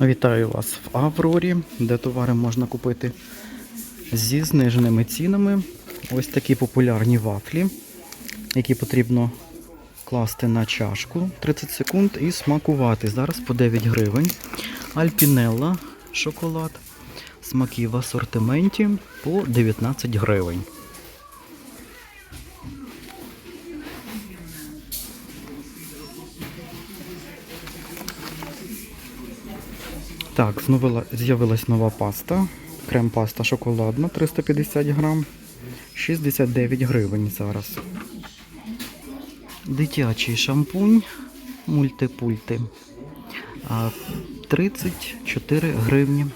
Вітаю вас в Аврорі, де товари можна купити зі зниженими цінами. Ось такі популярні вафлі, які потрібно класти на чашку 30 секунд і смакувати. Зараз по 9 гривень. Альпінелла шоколад. Смаки в асортименті по 19 гривень. Так, знову з'явилась нова паста. Крем-паста шоколадна 350 грам. 69 гривень зараз. Дитячий шампунь мультипульти. 34 гривні.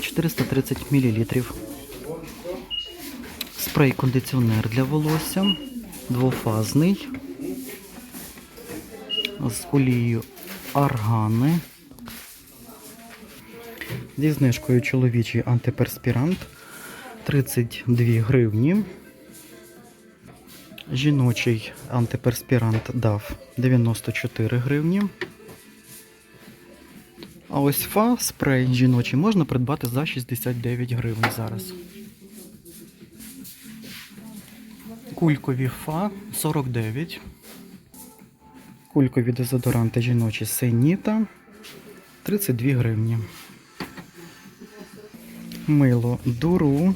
430 мл. Спрей-кондиціонер для волосся. Двофазний. З олією аргани. Зі знижкою чоловічий антиперспірант 32 гривні. Жіночий антиперспірант дав 94 гривні. А ось фа спрей жіночий можна придбати за 69 гривень зараз. Кулькові фа 49. Кулькові дезодоранти жіночі Сеніта 32 гривні. Мило дуру.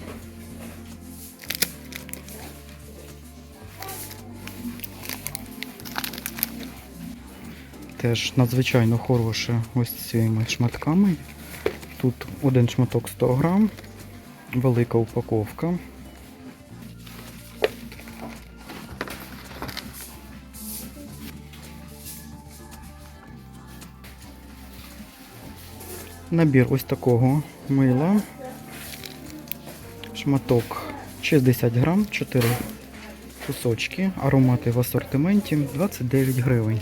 Теж надзвичайно хороше ось цими шматками. Тут один шматок 100 грам, велика упаковка. Набір ось такого мила. Шматок 60 грам, 4 кусочки. Аромати в асортименті 29 гривень.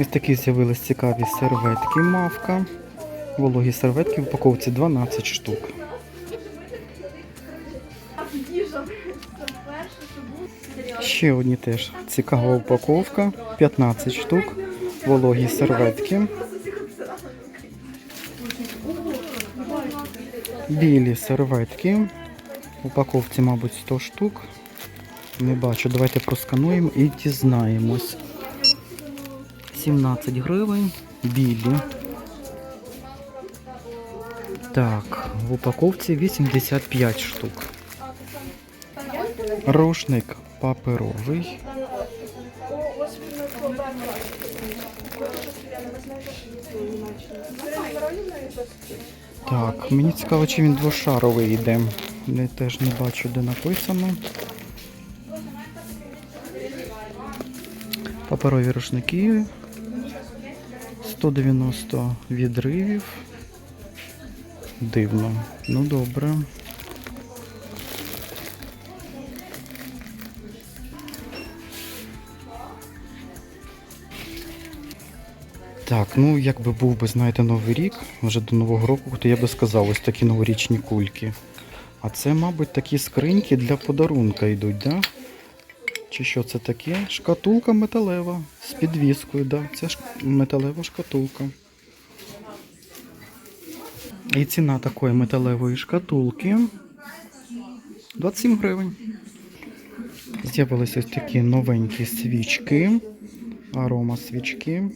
Ось такі з'явились цікаві серветки мавка. Вологі серветки в упаковці 12 штук. Ще одні теж цікава упаковка. 15 штук. Вологі серветки. Білі серветки. В упаковці, мабуть, 100 штук. Не бачу. Давайте проскануємо і дізнаємось. 17 гривень. Білі. Так, в упаковці 85 штук. Рушник паперовий. Так, мені цікаво, чи він двошаровий йде. Я теж не бачу, де написано. Паперові рушники. 190 відривів. Дивно. Ну добре. Так, ну якби був би, знаєте, Новий рік, вже до Нового року, то я би сказав, ось такі новорічні кульки. А це, мабуть, такі скриньки для подарунка йдуть, да? Чи що це таке? Шкатулка металева з підвіскою, да? Це ж металева шкатулка. І ціна такої металевої шкатулки 27 гривень. З'явилися ось такі новенькі свічки, арома свічки.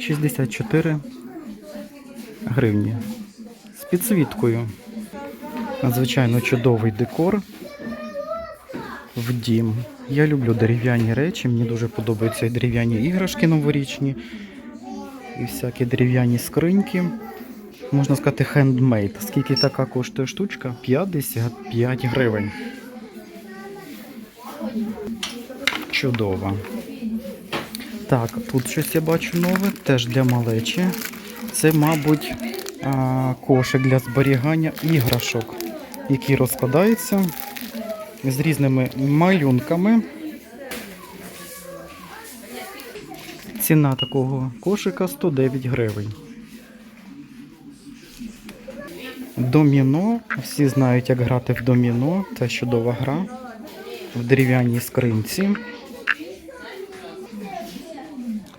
Шістдесят чотири гривні. З підсвіткою. Надзвичайно чудовий декор в дім. Я люблю дерев'яні речі, мені дуже подобаються і дерев'яні іграшки новорічні, і всякі дерев'яні скриньки. Можна сказати, хендмейд. Скільки така коштує штучка? 55 гривень. Чудово. Так, тут щось я бачу нове, теж для малечі. Це, мабуть, кошик для зберігання іграшок, який розкладається з різними малюнками. Ціна такого кошика 109 гривень. Доміно. Всі знають, як грати в доміно. Це чудова гра. В дерев'яній скринці.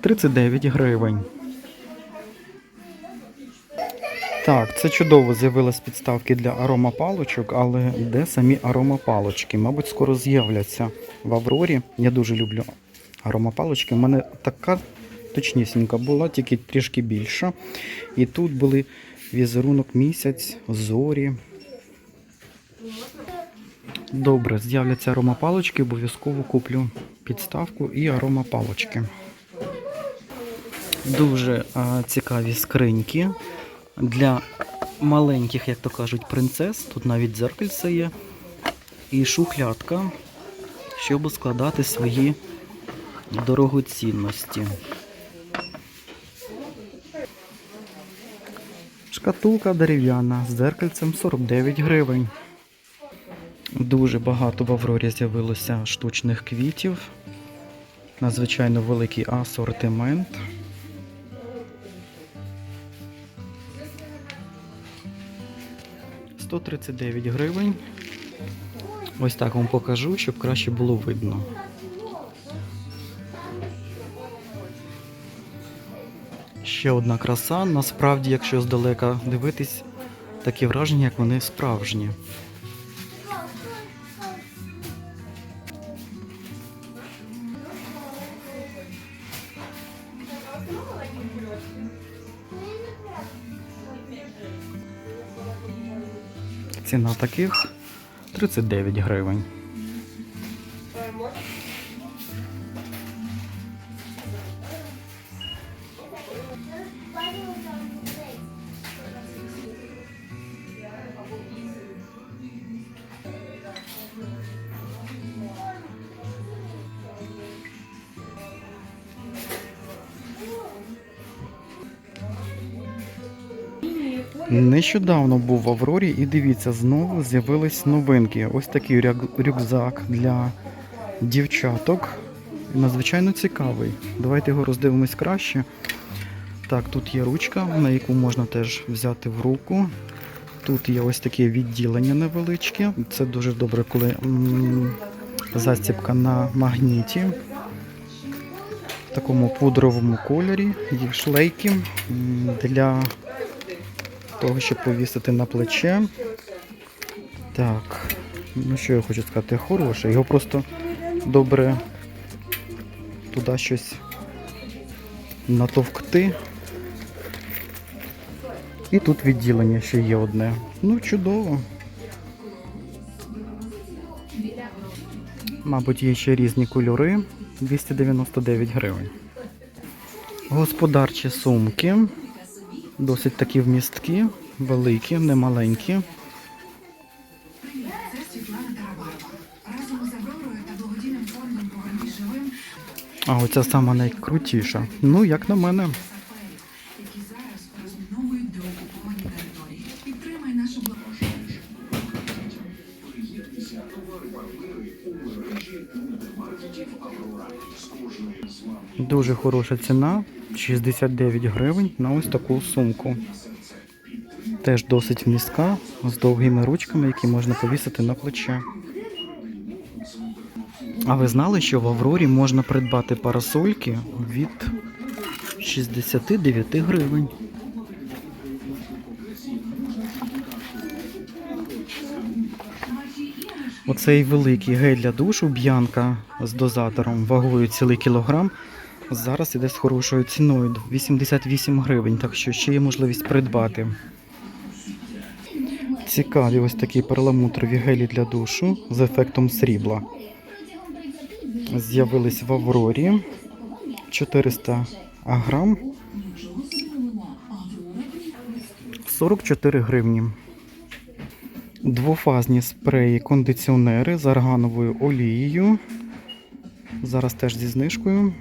39 гривень. Так, це чудово з'явились підставки для аромапалочок, але де самі аромапалочки? Мабуть, скоро з'являться в Аврорі. Я дуже люблю аромапалочки. У мене така точнісінька була, тільки трішки більша. І тут були візерунок місяць, зорі. Добре, з'являться аромапалочки, обов'язково куплю підставку і аромапалочки. Дуже а, цікаві скриньки для маленьких, як то кажуть, принцес. Тут навіть дзеркальце є. І шухлядка, щоб складати свої дорогоцінності. Шкатулка дерев'яна з дзеркальцем 49 гривень. Дуже багато в Аврорі з'явилося штучних квітів. Надзвичайно великий асортимент. – 139 гривень. Ось так вам покажу, щоб краще було видно. Ще одна краса. Насправді, якщо здалека дивитись, таке враження, як вони справжні. Ціна таких 39 гривень. Нещодавно був в Аврорі і дивіться, знову з'явились новинки. Ось такий рюкзак для дівчаток. Надзвичайно цікавий. Давайте його роздивимось краще. Так, тут є ручка, на яку можна теж взяти в руку. Тут є ось таке відділення невеличке. Це дуже добре, коли м, на магніті. В такому пудровому кольорі. Є шлейки для того, щоб повісити на плече. Так, ну що я хочу сказати, хороше. Його просто добре туди щось натовкти. І тут відділення ще є одне. Ну, чудово. Мабуть, є ще різні кольори. 299 гривень. Господарчі сумки. Досить такі вмісткі, великі, не маленькі. Це Світлана Тарабарова. Разом з Авророю та благодійним фондом «Повернись живим» А оця сама найкрутіша. Ну, як на мене. Дуже хороша ціна. 69 гривень на ось таку сумку. Теж досить вмістка, з довгими ручками, які можна повісити на плече. А ви знали, що в Аврорі можна придбати парасольки від 69 гривень? Оцей великий гель для душу б'янка з дозатором вагою цілий кілограм. Зараз іде з хорошою ціною 88 гривень, так що ще є можливість придбати. Цікаві ось такі перламутрові гелі для душу з ефектом срібла. З'явились в Аврорі 400 грам 44 гривні. Двофазні спреї кондиціонери з аргановою олією. Зараз теж зі знижкою.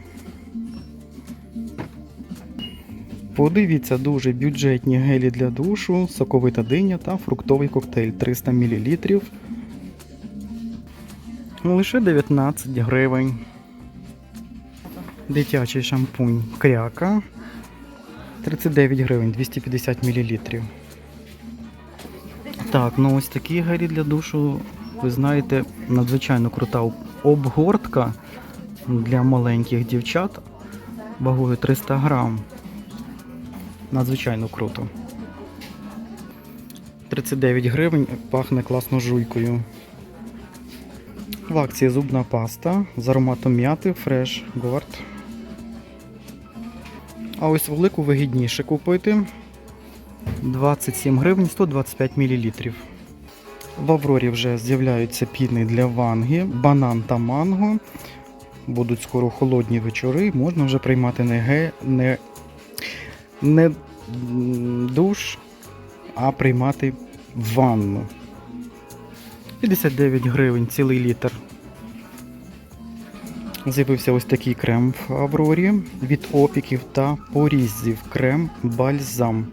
Подивіться, дуже бюджетні гелі для душу, соковита диня та фруктовий коктейль 300 мл. Лише 19 гривень. Дитячий шампунь кряка 39 гривень 250 мл. Так, ну ось такі гелі для душу, ви знаєте, надзвичайно крута обгортка для маленьких дівчат вагою 300 грам. Надзвичайно круто. 39 гривень пахне класно жуйкою. В акції зубна паста з ароматом м'яти Fresh Guard. А ось велику вигідніше купити. 27 гривень 125 мл. В Аврорі вже з'являються піни для ванги, банан та манго. Будуть скоро холодні вечори, можна вже приймати не, ге, не, не душ, а приймати ванну. 59 гривень цілий літр. З'явився ось такий крем в Аврорі від опіків та порізів. Крем бальзам.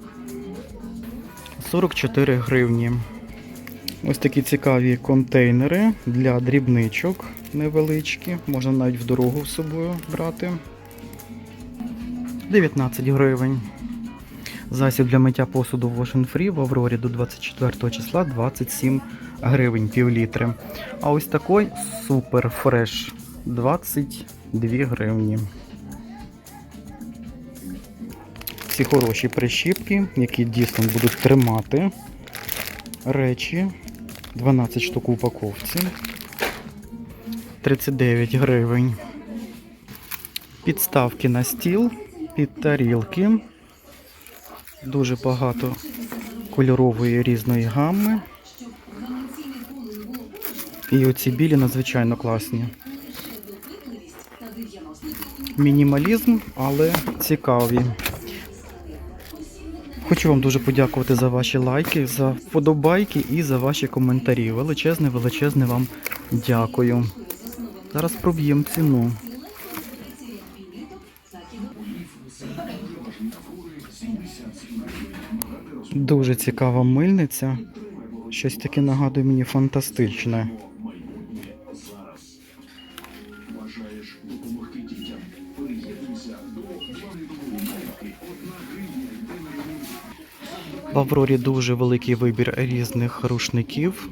44 гривні. Ось такі цікаві контейнери для дрібничок невеличкі. Можна навіть в дорогу з собою брати. 19 гривень. Засіб для миття посуду Wash Free в Аврорі до 24 числа 27 гривень пів літри. А ось такий супер фреш 22 гривні. Ці хороші прищіпки, які дійсно будуть тримати речі. 12 штук у упаковці. 39 гривень. Підставки на стіл, під тарілки. Дуже багато кольорової різної гамми. І оці білі надзвичайно класні. Мінімалізм, але цікаві. Хочу вам дуже подякувати за ваші лайки, за вподобайки і за ваші коментарі. Величезне, величезне вам дякую. Зараз проб'ємо ціну. Дуже цікава мильниця. Щось таке нагадує мені фантастичне. В Аврорі дуже великий вибір різних рушників.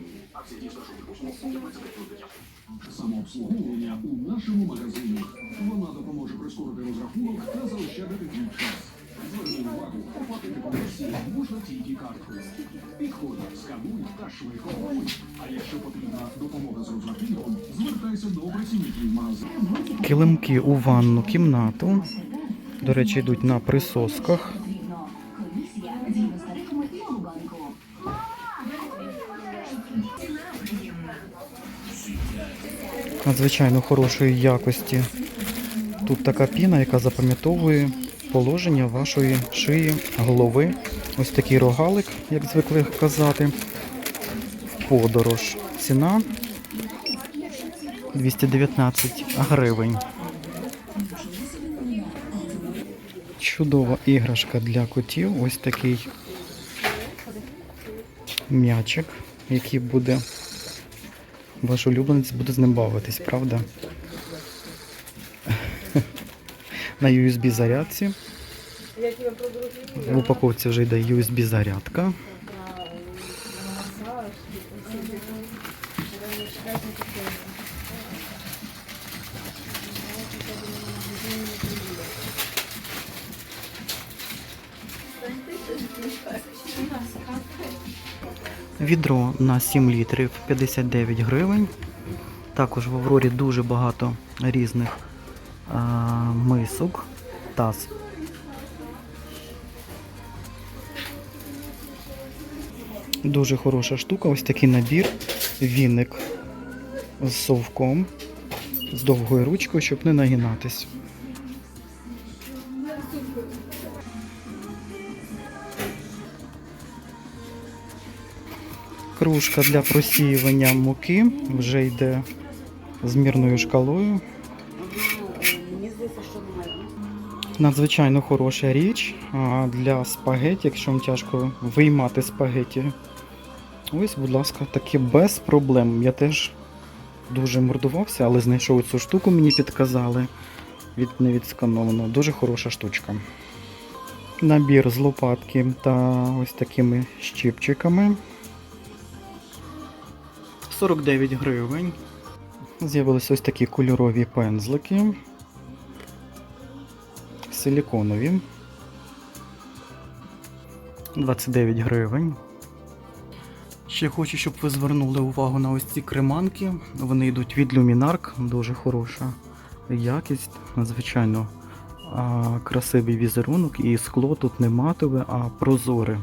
Килимки у ванну кімнату. До речі, йдуть на присосках. Надзвичайно хорошої якості. Тут така піна, яка запам'ятовує положення вашої шиї, голови. Ось такий рогалик, як звикли казати. Подорож. Ціна 219 гривень. Чудова іграшка для котів. Ось такий м'ячик, який буде ваш улюбленець буде з ним бавитись, правда? На USB зарядці. В упаковці вже йде USB зарядка. Відро на 7 літрів 59 гривень. Також в Аврорі дуже багато різних а, мисок. Таз. Дуже хороша штука. Ось такий набір. Віник з совком, з довгою ручкою, щоб не нагинатись. Кружка для просіювання муки вже йде з мірною шкалою. Надзвичайно хороша річ для спагеті, якщо вам тяжко виймати спагеті. Ось, будь ласка, таке без проблем. Я теж дуже мордувався, але знайшов цю штуку, мені підказали. Від не відскановано. Дуже хороша штучка. Набір з лопатки та ось такими щипчиками. 49 гривень. З'явилися ось такі кольорові пензлики. Силіконові. 29 гривень. Ще хочу, щоб ви звернули увагу на ось ці креманки. Вони йдуть від Luminark, дуже хороша якість, надзвичайно красивий візерунок, і скло тут не матове, а прозоре.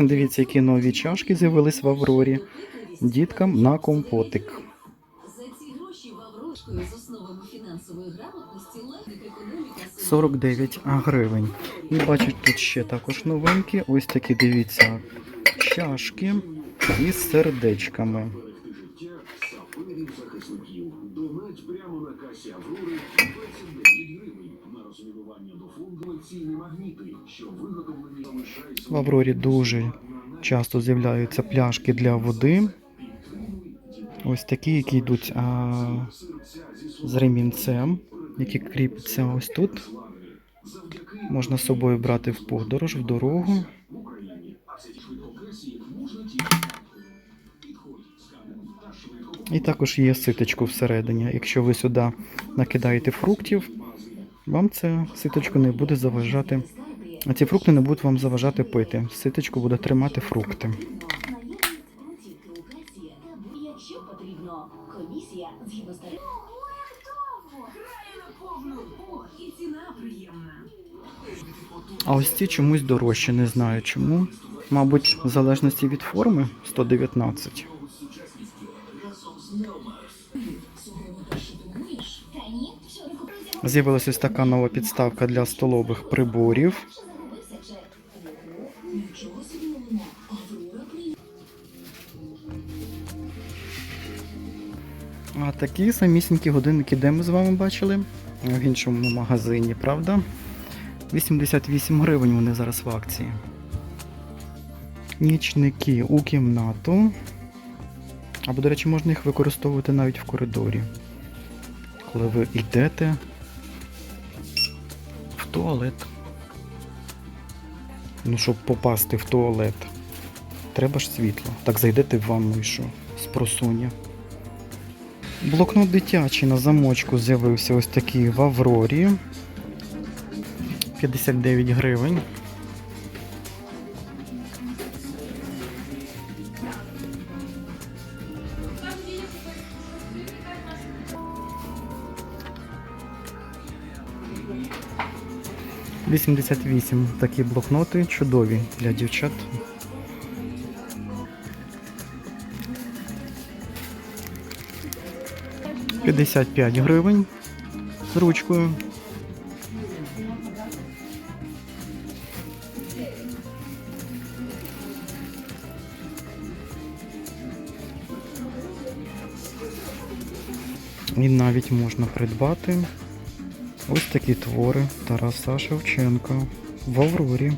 Дивіться, які нові чашки з'явились в Аврорі. Діткам на компотик. За ці гроші в з основами фінансової грамотності легних економіка 49 гривень. І бачите, тут ще також новинки. Ось такі, дивіться, чашки із сердечками. Донать прямо на касі Аврори 29 гривень на розмінування до фонду лекційні магніти, що виготовлені В Аврорі дуже часто з'являються пляшки для води. Ось такі, які йдуть а, з ремінцем, які кріпляться ось тут. Можна з собою брати в подорож, в дорогу. І також є ситочку всередині. Якщо ви сюди накидаєте фруктів, вам це ситочко не буде заважати. А ці фрукти не будуть вам заважати пити. Ситочку буде тримати фрукти. А ось ці чомусь дорожчі, не знаю чому. Мабуть, в залежності від форми 119. З'явилася ось така нова підставка для столових приборів. А такі самісінькі годинники, де ми з вами бачили? В іншому магазині, правда? 88 гривень вони зараз в акції. Нічники у кімнату. Або, до речі, можна їх використовувати навіть в коридорі. Коли ви йдете туалет. Ну, щоб попасти в туалет, треба ж світло. Так зайдете в ванну і що? З просоння. Блокнот дитячий на замочку з'явився ось такий в Аврорі. 59 гривень. Вісімдесят вісім такі блокноти чудові для дівчат. П'ятдесят п'ять гривень з ручкою. І навіть можна придбати ось такі твори Тараса Шевченка в Аврорі.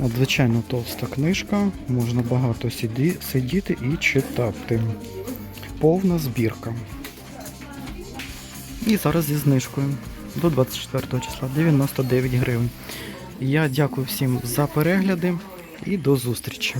Надзвичайно товста книжка, можна багато сидіти і читати. Повна збірка. І зараз зі знижкою до 24 числа 99 гривень. Я дякую всім за перегляди і до зустрічі.